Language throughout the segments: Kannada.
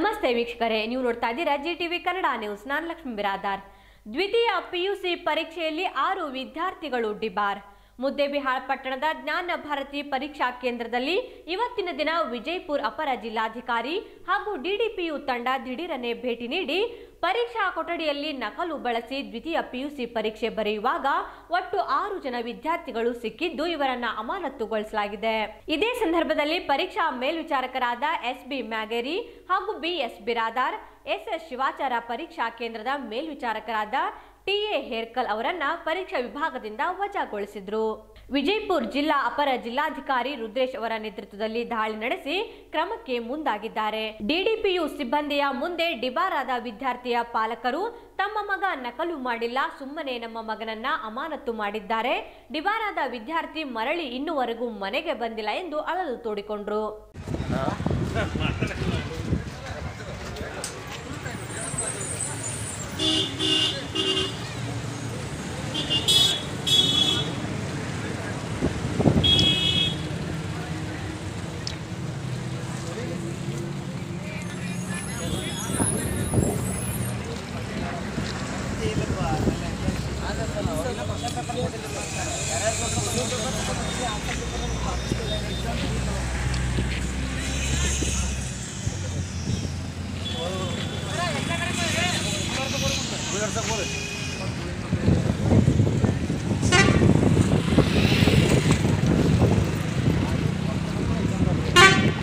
ನಮಸ್ತೆ ವೀಕ್ಷಕರೇ, ನೀವು ನೋಡ್ತಾ ಇದ್ದೀರಾ ಜಿ ಟಿವಿ ಕನ್ನಡ ನ್ಯೂಸ್ ನಾನು ಲಕ್ಷ್ಮೀ ಬಿರಾದಾರ್. ದ್ವಿತೀಯ ಪಿಯುಸಿ ಪರೀಕ್ಷೆಯಲ್ಲಿ ಆರು ವಿದ್ಯಾರ್ಥಿಗಳು ಡಿಬಾರ್ ಮುದ್ದೇಬಿಹಾಳ್ ಪಟ್ಟಣದ ಜ್ಞಾನ ಭಾರತಿ ಪರೀಕ್ಷಾ ಕೇಂದ್ರದಲ್ಲಿ ಇವತ್ತಿನ ದಿನ ವಿಜಯಪುರ ಅಪರ ಜಿಲ್ಲಾಧಿಕಾರಿ ಹಾಗೂ ಡಿಡಿಪಿಯು ತಂಡ ದಿಢೀರನೆ ಭೇಟಿ ನೀಡಿ ಪರೀಕ್ಷಾ ಕೊಠಡಿಯಲ್ಲಿ ನಕಲು ಬಳಸಿ ದ್ವಿತೀಯ ಪಿಯುಸಿ ಪರೀಕ್ಷೆ ಬರೆಯುವಾಗ ಒಟ್ಟು ಆರು ಜನ ವಿದ್ಯಾರ್ಥಿಗಳು ಸಿಕ್ಕಿದ್ದು ಇವರನ್ನ ಅಮಾನತುಗೊಳಿಸಲಾಗಿದೆ. ಇದೇ ಸಂದರ್ಭದಲ್ಲಿ ಪರೀಕ್ಷಾ ಮೇಲ್ವಿಚಾರಕರಾದ ಎಸ್ ಬಿ ಮ್ಯಾಗೇರಿ ಹಾಗೂ ಬಿಎಸ್ ಬಿರಾದಾರ್ ಎಸ್ ಶಿವಾಚಾರ ಪರೀಕ್ಷಾ ಕೇಂದ್ರದ ಮೇಲ್ವಿಚಾರಕರಾದ ಟಿಎ ಹೇರ್ಕಲ್ ಅವರನ್ನ ಪರೀಕ್ಷಾ ವಿಭಾಗದಿಂದ ವಜಾಗೊಳಿಸಿದ್ರು. ವಿಜಯಪುರ ಜಿಲ್ಲಾ ಅಪರ ಜಿಲ್ಲಾಧಿಕಾರಿ ರುದ್ರೇಶ್ ಅವರ ನೇತೃತ್ವದಲ್ಲಿ ದಾಳಿ ನಡೆಸಿ ಕ್ರಮಕ್ಕೆ ಮುಂದಾಗಿದ್ದಾರೆ. ಡಿಡಿಪಿಯು ಸಿಬ್ಬಂದಿಯ ಮುಂದೆ ಡಿಬಾರಾದ ವಿದ್ಯಾರ್ಥಿಯ ಪಾಲಕರು ತಮ್ಮ ಮಗ ನಕಲು ಮಾಡಿಲ್ಲ, ಸುಮ್ಮನೆ ನಮ್ಮ ಮಗನನ್ನ ಅಮಾನತು ಮಾಡಿದ್ದಾರೆ. ಡಿಬಾರಾದ ವಿದ್ಯಾರ್ಥಿ ಮರಳಿ ಇನ್ನುವರೆಗೂ ಮನೆಗೆ ಬಂದಿಲ್ಲ ಎಂದು ಅಳಲು ತೋಡಿಕೊಂಡ್ರು.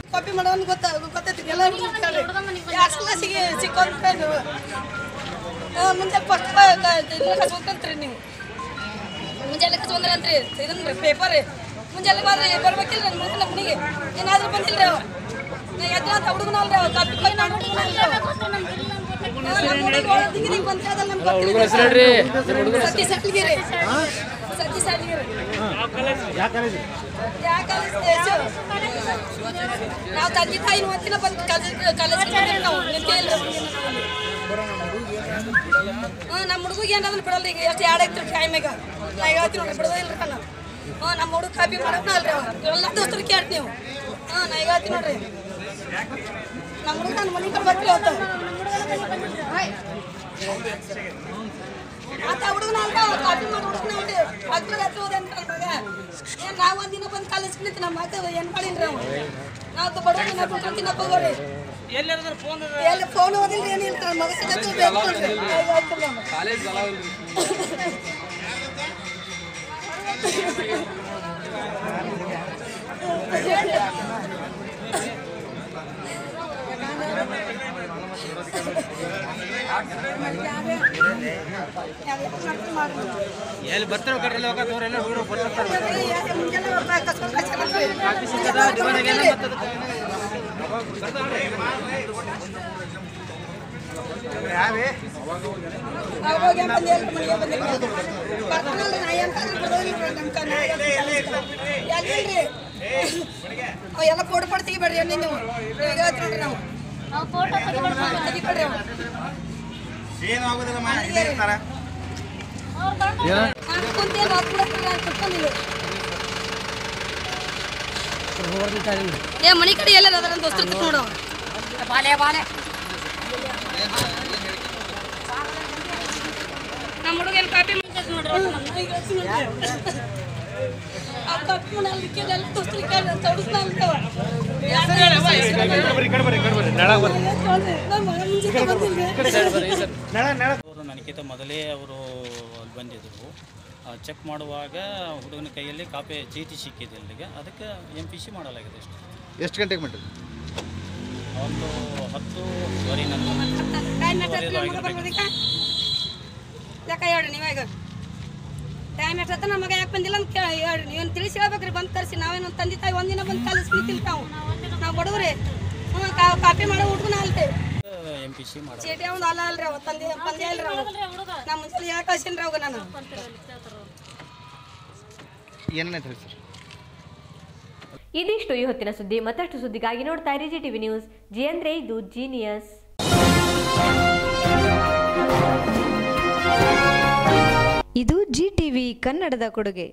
ಕಾಪಿ ಮಾಡೋನ್ ಗೊತ್ತ ಗೊತ್ತೈತಿ ಎಲ್ಲ ಯಾವ ಕ್ಲಾಸಿಗೆ ಸಿಕ್ಕೊಂಡ್ರೆ ಮುಂಜಾನೆ ಫಸ್ಟ್ ಕಸ್ಕೊಂಡ್ರಿ ನೀವು ಮುಂಜಾನೆ ಕಸ್ಕೊಂಡ್ರಂತ್ರಿ ಇದನ್ನ ಪೇಪರ್ ಮುಂಜಾನೆ ಬಂದ್ರೆ ಬರ್ಬೇಕಿಲ್ಲ ನನ್ನ ಮಗನ ಮನೆಗೆ ಏನಾದ್ರೂ ಬಂದಿಲ್ಲ ಅವ ನಾ ಎದ್ರ ಅಂತ ಹುಡುಗನ ಅಲ್ರಿ ಅವ ಕಾಪಿ ಕೈ ನಾನು ಹುಡುಗನ ಅಲ್ರಿ ನಾವು ತಂದೆ ತಾಯಿ ಒಂದಿನ ಬಂದು ಕಾಲೇಜ್ ಕಾಲೇಜ್ ನಾವು. ನಿಂತೇ ಇಲ್ಲ ಹಾಂ ನಮ್ಮ ಹುಡುಗಿಗೆ ಏನಾದ್ರು ಬಿಡಲ್ಲ ಈಗ. ಎಷ್ಟು ಎರಡು ಐತ್ರಿ ಟೈಮ್ ಈಗ. ನಾ ಹೇಳ್ತೀನಿ ನೋಡ್ರಿ ಬಿಡೋದೇ ಇಲ್ಲ ನಾನು ಹಾಂ ನಮ್ಮ ಹುಡುಗ ಕಾಪಿ ಮಾಡೋಣ ಅಲ್ರಿ ಎಲ್ಲ ದೋಸ್ತರು ಕೇಳ್ತೀವಿ ನೀವು. ಹಾಂ ನಾ ಹೇಳ್ತೀನಿ ನೋಡ್ರಿ. ನಮ್ಮ ಹುಡುಗ ನನ್ನ ಮನೆ ಕಡೆ ಬರ್ತೀವಿ ಅವತ್ತು. ಆತ ಹುಡುಗನ ಅಲ್ರ ಅವ ಕಾಪಿ ಮಾಡಿ ಹುಡುಗನ ಹತ್ರ ಹತ್ರ ಹೋದೆ ಅಂತ ನನ್ನ ಮಗ ಏನ್ ನಾವ್ ಒಂದಿನ ಬಂದು ಕಾಲೇಜ್ ನಿಂತು ನಮ್ಮ ಮಗ ಏನ್ ಮಾಡಿನ್ರಿ ಅವ ನಾವು ಬಡವ್ರು ನಾವು ಹೋಗೋರಿ. ಎಲ್ಲಿ ಫೋನ್ ಓದಿಲ್ರಿ ಏನಿಲ್ಲ ನಮ್ಮ ಮಗ ಸಿಗತ್ತೆ ಬೇಕು ಐದು ಆಯ್ತಲ್ಲ ಅವ್ನು. ಎಲ್ಲ ಬರ್ತಾರೋ ಕಡೆ ಹೋಗ ತೋರೆಲ್ಲ ಹುಡುಗರು ನೀವು ಹೇಳ್ತೀವಿ ನಾವು ಇಲ್ಲೇ ಇರ್ತಾರ. ಏ ಮನಿ ಕಡೆ ಎಲ್ಲ ಅದಾರ ದೋಸ್ತರು ನೋಡವ ಬಾಲೆ ಬಾಲೆ. ನಮ್ಮ ಹುಡುಗ ಎಲ್ಲಿ ಕಾಪಿ ಮಾಡ್ತೈತೆ ನೋಡ್ರಿ ಆ ಕಾಪಿ ಮಾಡಲಿಕ್ಕೆ ಎಲ್ಲ ದೋಸ್ತರು ಕೇಳಿ ತೋಡಿಸ್ತಾ ಅಂತವ. ಅವರು ನನಗಿಂತ ಮೊದಲೇ ಅವರು ಅಲ್ಲಿ ಬಂದಿದ್ದರು. ಚೆಕ್ ಮಾಡುವಾಗ ಹುಡುಗನ ಕೈಯಲ್ಲಿ ಕಾಪಿ ಚೀಟಿ ಸಿಕ್ಕಿದೆ ಅಲ್ಲಿಗೆ. ಅದಕ್ಕೆ ಎಂ ಪಿ ಸಿ ಮಾಡಲಾಗಿದೆ ಅಷ್ಟೇ. ಎಷ್ಟು ಗಂಟೆಗೆ ಮಾಡಿರಿ ಒಂದು ಹತ್ತು ಟೈಮ್ ಎಷ್ಟು ನಮ್ಮ ಮಗ ಯಾಕೆ ಹೇಳ್ರಿ ನೀವಾಗ ಟೈಮ್ ಎಷ್ಟೈತೆ ನಮ್ಮ ಮಗ ಯಾಕೆ ಬಂದಿಲ್ಲ ಅಂತ ಕೇಳಿ ಹೇಳ್ರಿ ನೀವೇನು ತಿಳಿಸಿ ಹೇಳ್ಬೇಕ್ರಿ. ಬಂದು ತರಿಸಿ. ನಾವೇನು ತಂದೆ ತಾಯಿ ಒಂದಿನ ಬಂದು ಕಲಿಸ್ಲಿಕ್ಕಿಲ್ಲ ನಾವು ನಾವು ಬಡವ್ರಿ. ಕಾಪಿ ಮಾಡೋ ಹುಡುಗನ ಮಾಡ ಚೀಟಿ ಅವ್ನು ಅಲ್ಲ ಅಲ್ರಿ ಅವ ತಂದೆ ಪಂದ್ಯ ಇಲ್ರಿ ಅವ. ನಾ ಯಾಕೆ ಕಳ್ಸೀನಿ ಅವಾಗ ನಾನು. ಏನಾಯ್ತು ಸರ್? ಇದಿಷ್ಟು ಈ ಹೊತ್ತಿನ ಸುದ್ದಿ. ಮತ್ತಷ್ಟು ಸುದ್ದಿಗಾಗಿ ನೋಡ್ತಾ ಇರಿ ಜಿ ಟಿವಿ ನ್ಯೂಸ್. ಜಿ ಅಂದ್ರೆ ಇದು ಜೀನಿಯಸ್. ಇದು ಜಿ ಟಿವಿ ಕನ್ನಡದ ಕೊಡುಗೆ.